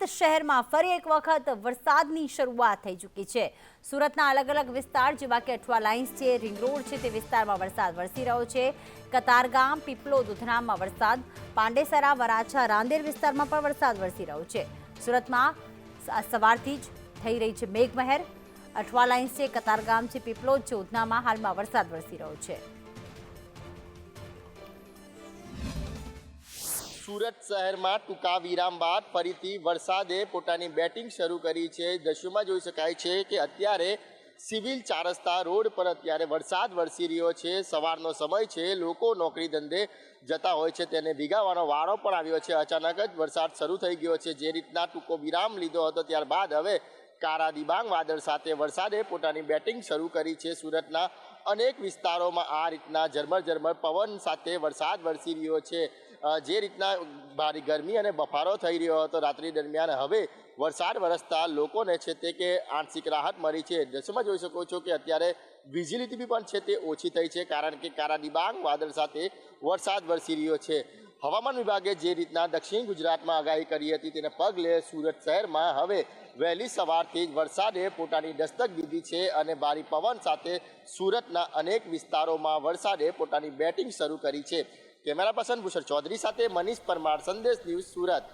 સુરત શહેરમાં ફરી એક વખત વરસાદની શરૂઆત થઈ ચૂકી છે. સુરતના અલગ અલગ વિસ્તાર, જેવા કે અઠવા લાઇન્સ છે, રિંગ રોડ છે, તે વિસ્તારમાં વરસાદ વરસી રહ્યો છે. કતારગામ, પીપલો દુધનામાં વરસાદ, પાંડેસરા, વરાછા, રાંદેર વિસ્તારમાં પણ વરસાદ વરસી રહ્યો છે. સુરતમાં સવારથી જ થઈ રહી છે મેઘમહેર. અઠવા લાઇન્સ છે, કતારગામ છે પીપલોદ છે ઉધનામાં હાલમાં વરસાદ વરસી રહ્યો છે. સુરત શહેરમાં ટૂંકા વિરામ બાદ ફરીથી વરસાદે પોતાની બેટિંગ શરૂ કરી છે. દ્રશ્યોમાં જોઈ શકાય છે કે અત્યારે સિવિલ ચાર રસ્તા રોડ પર અત્યારે વરસાદ વરસી રહ્યો છે. સવારનો સમય છે, લોકો નોકરી ધંધે જતા હોય છે, તેને ભીગાવાનો વારો પણ આવ્યો છે. અચાનક જ વરસાદ શરૂ થઈ ગયો છે. જે રીતના ટૂંકો વિરામ લીધો હતો ત્યારબાદ હવે કારા દિબાંગ વાદળ સાથે વરસાદે પોતાની બેટિંગ શરૂ કરી છે સુરતના અનેક વિસ્તારોમાં. આ રીતના ઝરમર ઝરમર પવન સાથે વરસાદ વરસી રહ્યો છે. જે રીતના ભારે ગરમી અને બફારો થઈ રહ્યો હતો રાત્રિ દરમિયાન, હવે વરસાદ વરસતા લોકોને છે તે કે આંશિક રાહત મળી છે. દ્રશ્યમાં જોઈ શકો છો કે અત્યારે વિઝિબિલિટી પણ છે તે ઓછી થઈ છે, કારણ કે કારા ડિબાંગ વાદળ સાથે વરસાદ વરસી રહ્યો છે. હવામાન વિભાગે જે રીતના દક્ષિણ ગુજરાતમાં આગાહી કરી હતી તેને પગલે સુરત શહેરમાં હવે વહેલી સવારથી જ વરસાદે પોતાની દસ્તક દીધી છે અને ભારે પવન સાથે સુરતના અનેક વિસ્તારોમાં વરસાદે પોતાની બેટિંગ શરૂ કરી છે. કેમેરા પર્સન ભૂષણ ચૌધરી સાથે મનીષ પરમાર, સંદેશ ન્યૂઝ સુરત.